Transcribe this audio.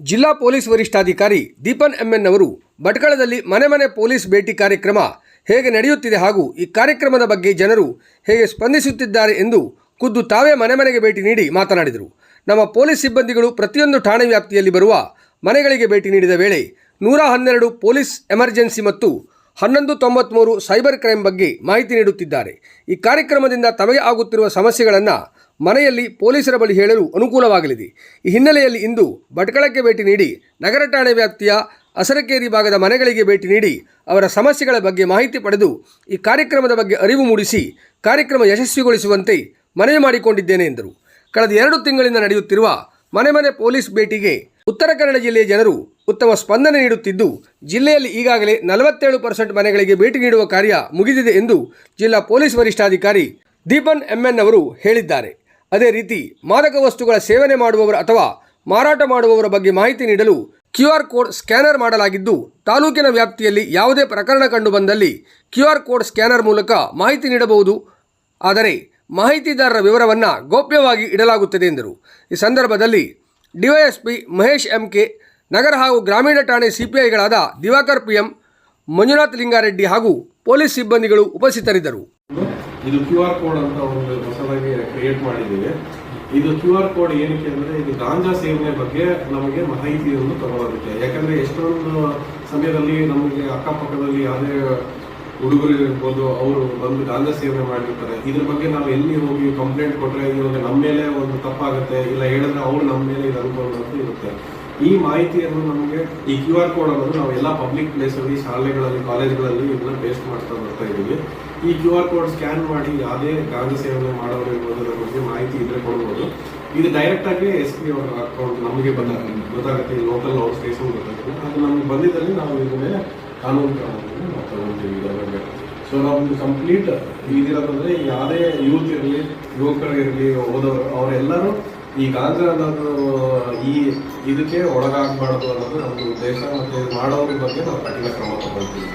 ಜಿಲ್ಲಾ ಪೊಲೀಸ್ ವರಿಷ್ಠಾಧಿಕಾರಿ ದೀಪನ್ ಎಂಎನ್ ಅವರು ಭಟ್ಕಳದಲ್ಲಿ ಮನೆ ಮನೆ ಪೊಲೀಸ್ ಭೇಟಿ ಕಾರ್ಯಕ್ರಮ ಹೇಗೆ ನಡೆಯುತ್ತಿದೆ ಹಾಗೂ ಈ ಕಾರ್ಯಕ್ರಮದ ಬಗ್ಗೆ ಜನರು ಹೇಗೆ ಸ್ಪಂದಿಸುತ್ತಿದ್ದಾರೆ ಎಂದು ಖುದ್ದು ತಾವೇ ಮನೆ ಮನೆಗೆ ಭೇಟಿ ನೀಡಿ ಮಾತನಾಡಿದರು. ನಮ್ಮ ಪೊಲೀಸ್ ಸಿಬ್ಬಂದಿಗಳು ಪ್ರತಿಯೊಂದು ಠಾಣೆ ವ್ಯಾಪ್ತಿಯಲ್ಲಿ ಬರುವ ಮನೆಗಳಿಗೆ ಭೇಟಿ ನೀಡಿದ ವೇಳೆ ನೂರ ಹನ್ನೆರಡು ಪೊಲೀಸ್ ಎಮರ್ಜೆನ್ಸಿ ಮತ್ತು ಹನ್ನೊಂದು ತೊಂಬತ್ತ್ಮೂರು ಸೈಬರ್ ಕ್ರೈಮ್ ಬಗ್ಗೆ ಮಾಹಿತಿ ನೀಡುತ್ತಿದ್ದಾರೆ. ಈ ಕಾರ್ಯಕ್ರಮದಿಂದ ತಮಗೆ ಆಗುತ್ತಿರುವ ಸಮಸ್ಯೆಗಳನ್ನು ಮನೆಯಲ್ಲಿ ಪೊಲೀಸರ ಬಳಿ ಹೇಳಲು ಅನುಕೂಲವಾಗಲಿದೆ. ಈ ಹಿನ್ನೆಲೆಯಲ್ಲಿ ಇಂದು ಭಟ್ಕಳಕ್ಕೆ ಭೇಟಿ ನೀಡಿ ನಗರ ಠಾಣೆ ವ್ಯಾಪ್ತಿಯ ಅಸರಕೇರಿ ಭಾಗದ ಮನೆಗಳಿಗೆ ಭೇಟಿ ನೀಡಿ ಅವರ ಸಮಸ್ಯೆಗಳ ಬಗ್ಗೆ ಮಾಹಿತಿ ಪಡೆದು ಈ ಕಾರ್ಯಕ್ರಮದ ಬಗ್ಗೆ ಅರಿವು ಮೂಡಿಸಿ ಕಾರ್ಯಕ್ರಮ ಯಶಸ್ವಿಗೊಳಿಸುವಂತೆ ಮನವಿ ಮಾಡಿಕೊಂಡಿದ್ದೇನೆ ಎಂದರು. ಕಳೆದ ಎರಡು ತಿಂಗಳಿಂದ ನಡೆಯುತ್ತಿರುವ ಮನೆ ಮನೆ ಪೊಲೀಸ್ ಭೇಟಿಗೆ ಉತ್ತರ ಕನ್ನಡ ಜಿಲ್ಲೆಯ ಜನರು ಉತ್ತಮ ಸ್ಪಂದನೆ ನೀಡುತ್ತಿದ್ದು, ಜಿಲ್ಲೆಯಲ್ಲಿ ಈಗಾಗಲೇ ನಲವತ್ತೇಳು ಪರ್ಸೆಂಟ್ ಮನೆಗಳಿಗೆ ಭೇಟಿ ನೀಡುವ ಕಾರ್ಯ ಮುಗಿದಿದೆ ಎಂದು ಜಿಲ್ಲಾ ಪೊಲೀಸ್ ವರಿಷ್ಠಾಧಿಕಾರಿ ದೀಪನ್ ಎಂಎನ್ ಅವರು ಹೇಳಿದ್ದಾರೆ. ಅದೇ ರೀತಿ ಮಾದಕ ವಸ್ತುಗಳ ಸೇವನೆ ಮಾಡುವವರ ಅಥವಾ ಮಾರಾಟ ಮಾಡುವವರ ಬಗ್ಗೆ ಮಾಹಿತಿ ನೀಡಲು ಕ್ಯೂ ಆರ್ ಕೋಡ್ ಸ್ಕ್ಯಾನರ್ ಮಾಡಲಾಗಿದ್ದು, ತಾಲೂಕಿನ ವ್ಯಾಪ್ತಿಯಲ್ಲಿ ಯಾವುದೇ ಪ್ರಕರಣ ಕಂಡುಬಂದಲ್ಲಿ ಕ್ಯೂ ಆರ್ ಕೋಡ್ ಸ್ಕ್ಯಾನರ್ ಮೂಲಕ ಮಾಹಿತಿ ನೀಡಬಹುದು. ಆದರೆ ಮಾಹಿತಿದಾರರ ವಿವರವನ್ನು ಗೌಪ್ಯವಾಗಿ ಇಡಲಾಗುತ್ತದೆ ಎಂದರು. ಈ ಸಂದರ್ಭದಲ್ಲಿ ಡಿವೈಎಸ್ಪಿ ಮಹೇಶ್ ಎಂಕೆ, ನಗರ ಹಾಗೂ ಗ್ರಾಮೀಣ ಠಾಣೆ ಸಿಪಿಐಗಳಾದ ದಿವಾಕರ್ ಪಿಎಂ, ಮಂಜುನಾಥ್ ಲಿಂಗಾರೆಡ್ಡಿ ಹಾಗೂ ಪೊಲೀಸ್ ಸಿಬ್ಬಂದಿಗಳು ಉಪಸ್ಥಿತರಿದ್ದರು. ಇದು ಕ್ಯೂ ಆರ್ ಕೋಡ್ ಅಂತ ಒಂದು ಹೊಸದಾಗಿ ಕ್ರಿಯೇಟ್ ಮಾಡಿದ್ದೀವಿ. ಇದು ಕ್ಯೂ ಆರ್ ಕೋಡ್ ಏನಕ್ಕೆ ಅಂದ್ರೆ ಇದು ಗಾಂಜಾ ಸೇವನೆ ಬಗ್ಗೆ ನಮಗೆ ಮಾಹಿತಿಯನ್ನು ತಗೊಳ್ಳೋದಕ್ಕೆ ಯಾಕಂದ್ರೆ ಎಷ್ಟೊಂದು ಸಮಯದಲ್ಲಿ ನಮಗೆ ಅಕ್ಕಪಕ್ಕದಲ್ಲಿ ಯಾವುದೇ ಹುಡುಗರು ಇರ್ಬೋದು, ಅವರು ಬಂದು ಗಾಂಜಾ ಸೇವನೆ ಮಾಡಿರ್ತಾರೆ. ಇದ್ರ ಬಗ್ಗೆ ನಾವು ಎಲ್ಲಿ ಹೋಗಿ ಕಂಪ್ಲೇಂಟ್ ಕೊಟ್ರೆ ಇವಾಗ ನಮ್ಮ ಮೇಲೆ ಒಂದು ತಪ್ಪಾಗುತ್ತೆ, ಇಲ್ಲ ಹೇಳಿದ್ರೆ ಅವ್ರು ನಮ್ಮ ಮೇಲೆ ಇದು ಅಂತ ಇರುತ್ತೆ. ಈ ಮಾಹಿತಿಯನ್ನು ನಮಗೆ ಈ ಕ್ಯೂ ಆರ್ ಕೋಡ್ ಅನ್ನೋದು ನಾವು ಎಲ್ಲ ಪಬ್ಲಿಕ್ ಪ್ಲೇಸಲ್ಲಿ ಶಾಲೆಗಳಲ್ಲಿ ಕಾಲೇಜ್ಗಳಲ್ಲಿ ಇದನ್ನ ಪೇಸ್ಟ್ ಮಾಡ್ತಾ ಬರ್ತಾ ಇದ್ದೀವಿ. ಈ ಕ್ಯೂ ಆರ್ ಕೋಡ್ ಸ್ಕ್ಯಾನ್ ಮಾಡಿ ಯಾವುದೇ ಗಾಂಜಾ ಸೇವನೆ ಮಾಡೋರು ಬಗ್ಗೆ ಮಾಹಿತಿ ಇದ್ರೆ ಕೊಡ್ಬೋದು. ಇದು ಡೈರೆಕ್ಟ್ ಆಗಿ ಎಸ್ ಪಿ ಅವರ ಅಕೌಂಟ್ ನಮಗೆ ಬಂದ ಗೊತ್ತಾಗುತ್ತೆ ಲೋಕಲ್ ಅವ್ರ ಸ್ಟೇಷನ್ ಗೊತ್ತಾಗುತ್ತೆ. ಅದು ನಮ್ಗೆ ಬಂದಿದ್ದಲ್ಲಿ ನಾವು ಇದ್ರ ಕಾನೂನು ಕ್ರಮವನ್ನು ನಾವು ಇದರ ಸೊ ನಮ್ದು ಕಂಪ್ಲೀಟ್ ಇದಿರೋದಂದ್ರೆ ಯಾವುದೇ ಯೂತ್ ಇರಲಿ ಯುವಕರು ಇರಲಿ ಓದೋರು ಅವರೆಲ್ಲರೂ ಈ ಗಾಂಜಾ ಅನ್ನೋದು ಈ ಇದಕ್ಕೆ ಒಳಗಾಗಬಾರ್ದು ಅನ್ನೋದು ನಮ್ಮದು ಉದ್ದೇಶ, ಮತ್ತು ಮಾಡೋದ್ರ ಬಗ್ಗೆ ನಾವು ಕಠಿಣ ಕ್ರಮ ತಗೊಳ್ತೀವಿ.